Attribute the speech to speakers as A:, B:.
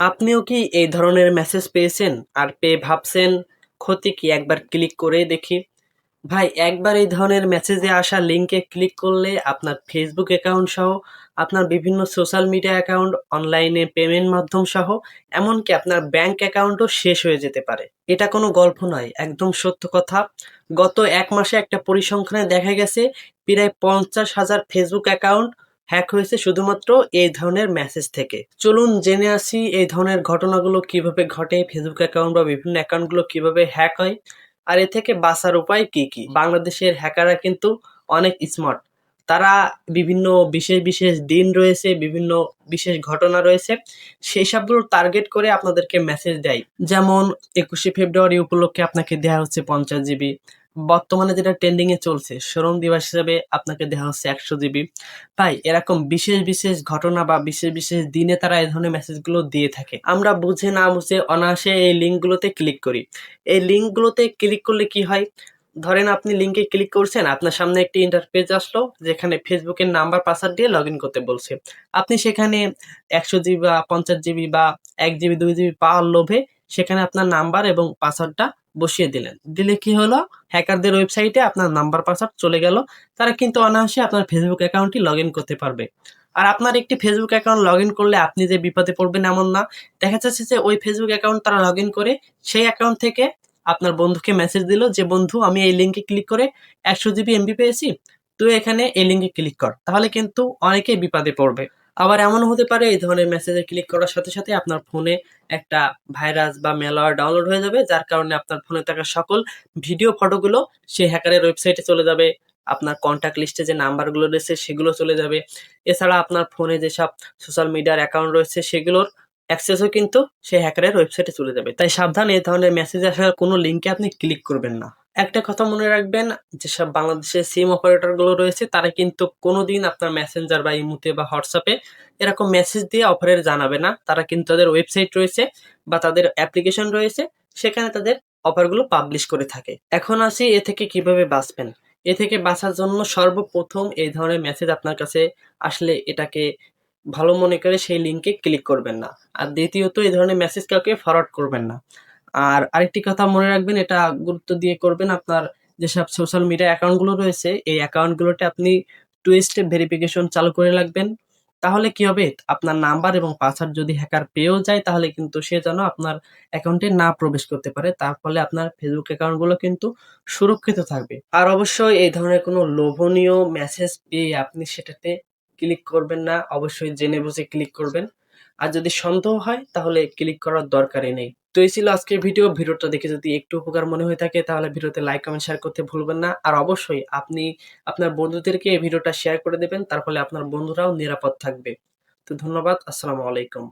A: আপনিও কি এই ধরনের মেসেজ পেয়েছেন? আর পেয়ে ভাবছেন, ক্ষতি কি? একবার ক্লিক করে দেখি। ভাই, একবার এই ধরনের মেসেজে আসা লিঙ্কে ক্লিক করলে আপনার ফেসবুক অ্যাকাউন্ট সহ, আপনার বিভিন্ন সোশ্যাল মিডিয়া অ্যাকাউন্ট অনলাইনে পেমেন্ট মাধ্যম সহ, এমনকি আপনার ব্যাংক অ্যাকাউন্টও শেষ হয়ে যেতে পারে। এটা কোনো গল্প নয়, একদম সত্য কথা। গত এক মাসে একটা পরিসংখ্যানে দেখা গেছে, প্রায় পঞ্চাশ হাজার ফেসবুক অ্যাকাউন্ট হ্যাক হয়েছে শুধুমাত্র এই ধরনের মেসেজ থেকে। চলুন জেনে আসি এই ধরনের ঘটনাগুলো কীভাবে ঘটে ফেসবুক অ্যাকাউন্ট বা বিভিন্ন অ্যাকাউন্টগুলো কীভাবে হ্যাক হয়, আর এ থেকে বাঁচার উপায় কি কি? বাংলাদেশের হ্যাকাররা কিন্তু অনেক স্মার্ট তারা বিভিন্ন বিশেষ বিশেষ দিন রয়েছে, বিভিন্ন বিশেষ ঘটনা রয়েছে, সেই সবগুলো টার্গেট করে আপনাদেরকে মেসেজ দেয়। যেমন একুশে ফেব্রুয়ারি উপলক্ষে আপনাকে দেওয়া হচ্ছে পঞ্চাশ জিবি বর্তমানে যেটা ট্রেন্ডিং এ চলছে, শ্রম দিবস হিসাবে আপনাকে দেওয়া হচ্ছে একশো জিবি তাই এরকম বিশেষ বিশেষ ঘটনা বা বিশেষ বিশেষ দিনে তারা এই ধরনের মেসেজগুলো দিয়ে থাকে। আমরা বুঝে না বুঝে অনায়াসে এই লিঙ্কগুলোতে ক্লিক করি। এই লিঙ্কগুলোতে ক্লিক করলে কি হয়? ধরেন আপনি লিঙ্কে ক্লিক করছেন, আপনার সামনে একটি ইন্টারপেজ আসলো, যেখানে ফেসবুকের নাম্বার পাসওয়ার্ড দিয়ে লগ ইন করতে বলছে। আপনি সেখানে একশো জিবি বা পঞ্চাশ জিবি বা এক জিবি দুই জিবি পাওয়ার লোভে সেখানে আপনার নাম্বার এবং পাসওয়ার্ডটা বসিয়ে দিলেন। দিলে কি হলো? হ্যাকারদের ওয়েবসাইটে আপনার নাম্বার পাসওয়ার্ড চলে গেল। তারা কিন্তু অনায়াসে আপনার ফেসবুক অ্যাকাউন্টটি লগ করতে পারবে। আর আপনার একটি ফেসবুক অ্যাকাউন্ট লগ করলে আপনি যে বিপদে পড়বেন এমন না। দেখা যাচ্ছে যে ওই ফেসবুক অ্যাকাউন্ট তারা লগ করে সেই অ্যাকাউন্ট থেকে আপনার বন্ধুকে মেসেজ দিল যে, বন্ধু, আমি এই লিঙ্কে ক্লিক করে একশো জিবি এমবি পেয়েছি। তুই এখানে এই লিঙ্কে ক্লিক কর। তাহলে কিন্তু অনেকেই বিপদে পড়বে। আবার এমন হতে পারে, এই ধরনের মেসেজে ক্লিক করার সাথে সাথে আপনার ফোনে একটা ভাইরাস বা মেলওয়্যার ডাউনলোড হয়ে যাবে, যার কারণে আপনার ফোনে থাকা সকল ভিডিও ফটোগুলো সেই হ্যাকারের ওয়েবসাইটে চলে যাবে, আপনার কন্ট্যাক্ট লিস্টে যে নাম্বারগুলো রয়েছে সেগুলো চলে যাবে। এছাড়া আপনার ফোনে যেসব সোশ্যাল মিডিয়ার অ্যাকাউন্ট রয়েছে সেগুলোর অ্যাক্সেসও কিন্তু সেই হ্যাকারের ওয়েবসাইটে চলে যাবে। তাই সাবধান এই ধরনের মেসেজ আসার কোনো লিঙ্কে আপনি ক্লিক করবেন না। একটা কথা মনে রাখবেন, যেসব বাংলাদেশের সিম অপারেটরগুলো রয়েছে, তারা কিন্তু কোনোদিন আপনার মেসেঞ্জার বা ইমুতে বা হোয়াটসঅ্যাপে এরকম মেসেজ দিয়ে অফারের জানাবে না। তারা কিন্তু তাদের ওয়েবসাইট রয়েছে বা তাদের অ্যাপ্লিকেশন রয়েছে, সেখানে তাদের অফারগুলো পাবলিশ করে থাকে। এখন আসি এ থেকে কীভাবে বাঁচবেন। এ থেকে বাঁচার জন্য সর্বপ্রথম এই ধরনের মেসেজ আপনার কাছে আসলে এটাকে ভালো মনে করে সেই লিঙ্কে ক্লিক করবেন না। আর দ্বিতীয়ত এই ধরনের মেসেজ কাউকে ফরওয়ার্ড করবেন না। আর আরেকটি কথা মনে রাখবেন, এটা গুরুত্ব দিয়ে করবেন আপনার যেসব সোশ্যাল মিডিয়া অ্যাকাউন্টগুলো রয়েছে, এই অ্যাকাউন্টগুলোতে আপনি টু স্টেপ ভেরিফিকেশন চালু করে রাখবেন। তাহলে কি হবে? আপনার নাম্বার এবং পাসওয়ার্ড যদি হ্যাকার পেয়েও যায়, তাহলে কিন্তু সে যেন আপনার অ্যাকাউন্টে না প্রবেশ করতে পারে। তার ফলে আপনার ফেসবুক অ্যাকাউন্টগুলো কিন্তু সুরক্ষিত থাকবে। আর অবশ্যই এই ধরনের কোনো লোভনীয় মেসেজ পেয়ে আপনি সেটাতে ক্লিক করবেন না। অবশ্যই জেনে বুঝে ক্লিক করবেন। আর যদি সন্দেহ হয়, তাহলে ক্লিক করার দরকারই নেই। তো এই ছিল আজকের ভিডিও ভিডিওটা দেখে যদি একটু উপকার মনে হয়ে থাকে, তাহলে ভিডিওতে লাইক কমেন্ট শেয়ার করতে ভুলবেন না। আর অবশ্যই আপনি আপনার বন্ধুদেরকে এই ভিডিওটা শেয়ার করে দেবেন, তার ফলে আপনার বন্ধুরাও নিরাপদ থাকবে। তো ধন্যবাদ, আসসালামু আলাইকুম।